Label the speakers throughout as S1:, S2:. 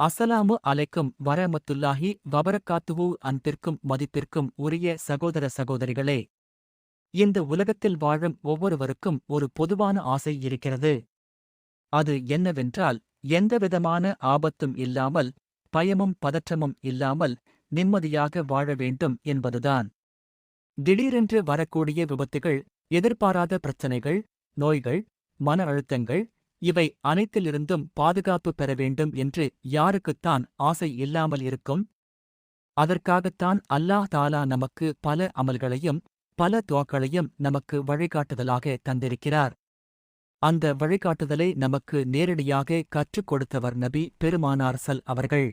S1: அசலாமு அலைக்கும் வரமத்துல்லாஹி வபரக்காத்துவு அன்பிற்கும் மதிப்பிற்கும் உரிய சகோதர சகோதரிகளே இந்த உலகத்தில் வாழும் ஒவ்வொருவருக்கும் ஒரு பொதுவான ஆசை இருக்கிறது. அது என்னவென்றால் எந்தவிதமான ஆபத்தும் இல்லாமல் பயமும் பதற்றமும் இல்லாமல் நிம்மதியாக வாழ வேண்டும் என்பதுதான். திடீரென்று வரக்கூடிய விபத்துகள் எதிர்பாராத பிரச்சனைகள் நோய்கள் மன அழுத்தங்கள் இவை அனைத்திலிருந்தும் பாதுகாப்பு பெற வேண்டும் என்று யாருக்குத்தான் ஆசை இல்லாமல் இருக்கும்? அதற்காகத்தான் அல்லாஹ் தாலா நமக்கு பல அமல்களையும் பல துவாக்களையும் நமக்கு வழிகாட்டுதலாக தந்திருக்கிறார். அந்த வழிகாட்டுதலை நமக்கு நேரடியாக கற்றுக் கொடுத்தவர் நபி பெருமானார் சல் அவர்கள்.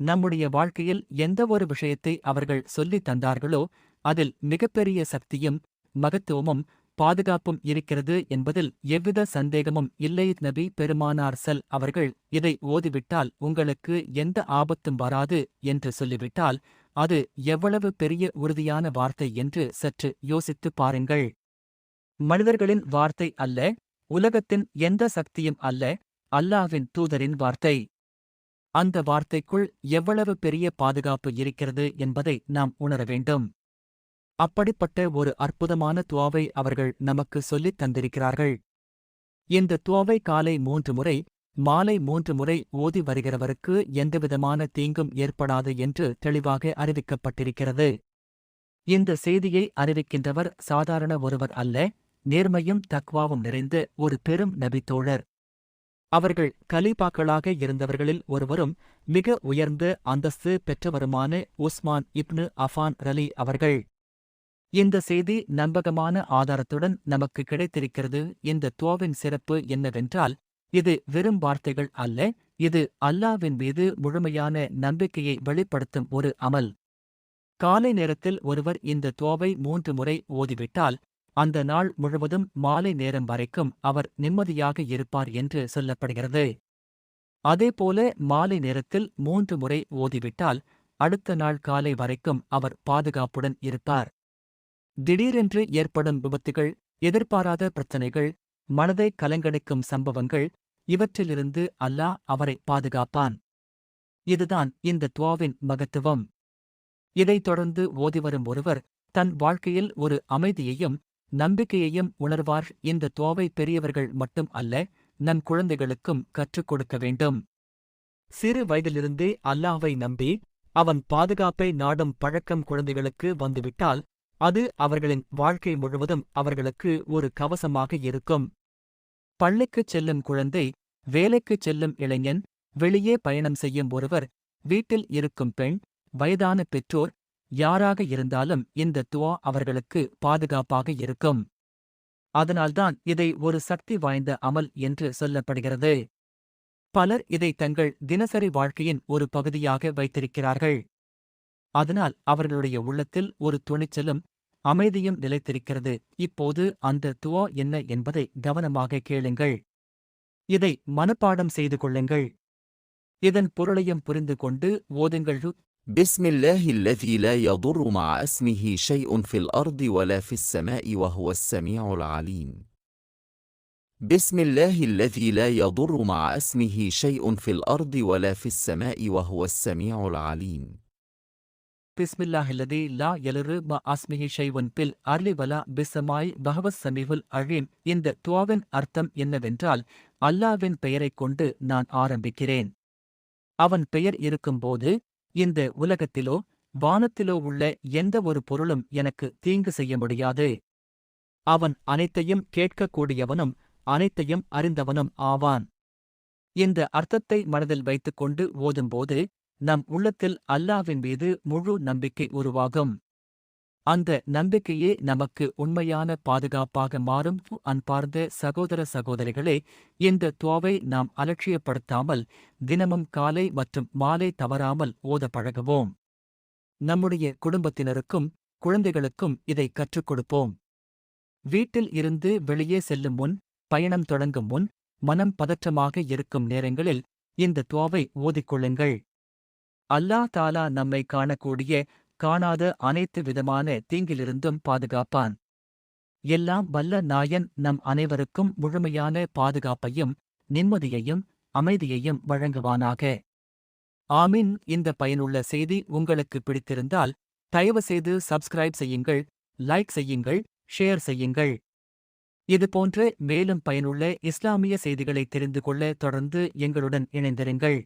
S1: நம்முடைய வாழ்க்கையில் எந்தவொரு விஷயத்தை அவர்கள் சொல்லித் தந்தார்களோ அதில் மிகப்பெரிய சக்தியும் மகத்துவமும் பாதுகாப்பும் இருக்கிறது என்பதில் எவ்வித சந்தேகமும் இல்லை நபி பெருமானார் செல் அவர்கள். இதை ஓதிவிட்டால் உங்களுக்கு எந்த ஆபத்தும் வராது என்று சொல்லிவிட்டால் அது எவ்வளவு பெரிய உறுதியான வார்த்தை என்று சற்று யோசித்துப் பாருங்கள். மனிதர்களின் வார்த்தை அல்ல உலகத்தின் எந்த சக்தியும் அல்ல அல்லாவின் தூதரின் வார்த்தை. அந்த வார்த்தைக்குள் எவ்வளவு பெரிய பாதுகாப்பு இருக்கிறது என்பதை நாம் உணர வேண்டும். அப்படிப்பட்ட ஒரு அற்புதமான துவாவை அவர்கள் நமக்கு சொல்லித் தந்திருக்கிறார்கள். இந்த துவாவை காலை மூன்று முறை மாலை மூன்று முறை ஓதி வருகிறவருக்கு எந்தவிதமான தீங்கும் ஏற்படாது என்று தெளிவாக அறிவிக்கப்பட்டிருக்கிறது. இந்த செய்தியை அறிவிக்கின்றவர் சாதாரண ஒருவர் அல்ல நேர்மையும் தக்வாவும் நிறைந்த ஒரு பெரும் நபித்தோழர். அவர்கள் கலீபாக்களாக இருந்தவர்களில் ஒருவரும் மிக உயர்ந்த அந்தஸ்து பெற்றவருமான உஸ்மான் இப்னு அஃபான் ரலி அவர்கள். இந்த செய்தி நம்பகமான ஆதாரத்துடன் நமக்கு கிடைத்திருக்கிறது. இந்த துவாவின் சிறப்பு என்னவென்றால் இது வெறும் வார்த்தைகள் அல்ல இது அல்லாவின் மீது முழுமையான நம்பிக்கையை வெளிப்படுத்தும் ஒரு அமல். காலை நேரத்தில் ஒருவர் இந்த துவாவை மூன்று முறை ஓதிவிட்டால் அந்த நாள் முழுவதும் மாலை நேரம் வரைக்கும் அவர் நிம்மதியாக இருப்பார் என்று சொல்லப்படுகிறது. அதேபோல மாலை நேரத்தில் மூன்று முறை ஓதிவிட்டால் அடுத்த நாள் காலை வரைக்கும் அவர் பாதுகாப்புடன் இருப்பார். திடீரென்று ஏற்படும் விபத்துகள் எதிர்பாராத பிரச்சனைகள் மனதை கலங்கடிக்கும் சம்பவங்கள் இவற்றிலிருந்து அல்லாஹ் அவரை பாதுகாப்பான். இதுதான் இந்த துவாவின் மகத்துவம். இதைத் தொடர்ந்து ஓதிவரும் ஒருவர் தன் வாழ்க்கையில் ஒரு அமைதியையும் நம்பிக்கையையும் உணர்வார். இந்த துவாவை பெரியவர்கள் மட்டும் அல்ல நம் குழந்தைகளுக்கும் கற்றுக் கொடுக்க வேண்டும். சிறு வயதிலிருந்தே அல்லாவை நம்பி அவன் பாதுகாப்பை நாடும் பழக்கம் குழந்தைகளுக்கு வந்துவிட்டால் அது அவர்களின் வாழ்க்கை முழுவதும் அவர்களுக்கு ஒரு கவசமாக இருக்கும். பள்ளிக்குச் செல்லும் குழந்தை வேலைக்குச் செல்லும் இளைஞன் வெளியே பயணம் செய்யும் ஒருவர் வீட்டில் இருக்கும் பெண் வயதான பெற்றோர் யாராக இருந்தாலும் இந்த துவா அவர்களுக்கு பாதுகாப்பாக இருக்கும். அதனால்தான் இதை ஒரு சக்தி வாய்ந்த அமல் என்று சொல்லப்படுகிறது. பலர் இதை தங்கள் தினசரி வாழ்க்கையின் ஒரு பகுதியாக வைத்திருக்கிறார்கள். அதனால் அவர்களுடைய உள்ளத்தில் ஒரு துணிச்சலும் அமைதியும் நிலைத்திருக்கிறது இப்போது அந்த துவா என்ன என்பதை கவனமாக கேளுங்கள் இதை மனப்பாடம் செய்து கொள்ளுங்கள் இதன் பொருளையும் புரிந்து கொண்டு ஓதுங்கள்
S2: بسم الله الذي لا يضر مع اسمه شيء في الارض ولا في السماء وهو السميع العليم بسم الله الذي لا يضر مع اسمه شيء في الارض ولا في السماء وهو السميع العليم
S1: பிஸ்மில்லாஹில்லதி லா எலரு ம அஸ்மிஹி ஷைவன் பில் அர்லிவலா பிசமாய் பகவத் சமீவுல் அழீம். இந்த துவாவின் அர்த்தம் என்னவென்றால் அல்லாவின் பெயரைக் கொண்டு நான் ஆரம்பிக்கிறேன். அவன் பெயர் இருக்கும்போது இந்த உலகத்திலோ வானத்திலோ உள்ள எந்த ஒரு பொருளும் எனக்கு தீங்கு செய்ய முடியாது. அவன் அனைத்தையும் கேட்கக்கூடியவனும் அனைத்தையும் அறிந்தவனும் ஆவான். இந்த அர்த்தத்தை மனதில் வைத்துக்கொண்டு ஓதும்போது நம் உள்ளத்தில் அல்லாவின் மீது முழு நம்பிக்கை உருவாகும். அந்த நம்பிக்கையே நமக்கு உண்மையான பாதுகாப்பாக மாறும். அன்பார்ந்த சகோதர சகோதரிகளே இந்த துவாவை நாம் அலட்சியப்படுத்தாமல் தினமும் காலை மற்றும் மாலை தவறாமல் ஓத பழகுவோம். நம்முடைய குடும்பத்தினருக்கும் குழந்தைகளுக்கும் இதை கற்றுக் கொடுப்போம். வீட்டில் இருந்து வெளியே செல்லும் முன் பயணம் தொடங்கும் முன் மனம் பதற்றமாக இருக்கும் நேரங்களில் இந்த துவாவை ஓதிக்கொள்ளுங்கள் அல்லாஹ் தாலா நம்மை காணக்கூடிய காணாத அனைத்து விதமான தீங்கிலிருந்தும் பாதுகாப்பான். எல்லாம் வல்ல நாயன் நம் அனைவருக்கும் முழுமையான பாதுகாப்பையும் நிம்மதியையும் அமைதியையும் வழங்குவானாக. ஆமீன். இந்த பயனுள்ள செய்தி உங்களுக்கு பிடித்திருந்தால் தயவுசெய்து சப்ஸ்கிரைப் செய்யுங்கள் லைக் செய்யுங்கள் ஷேர் செய்யுங்கள். இதுபோன்ற மேலும் பயனுள்ள இஸ்லாமிய செய்திகளை தெரிந்து கொள்ள தொடர்ந்து எங்களுடன் இணைந்திருங்கள்.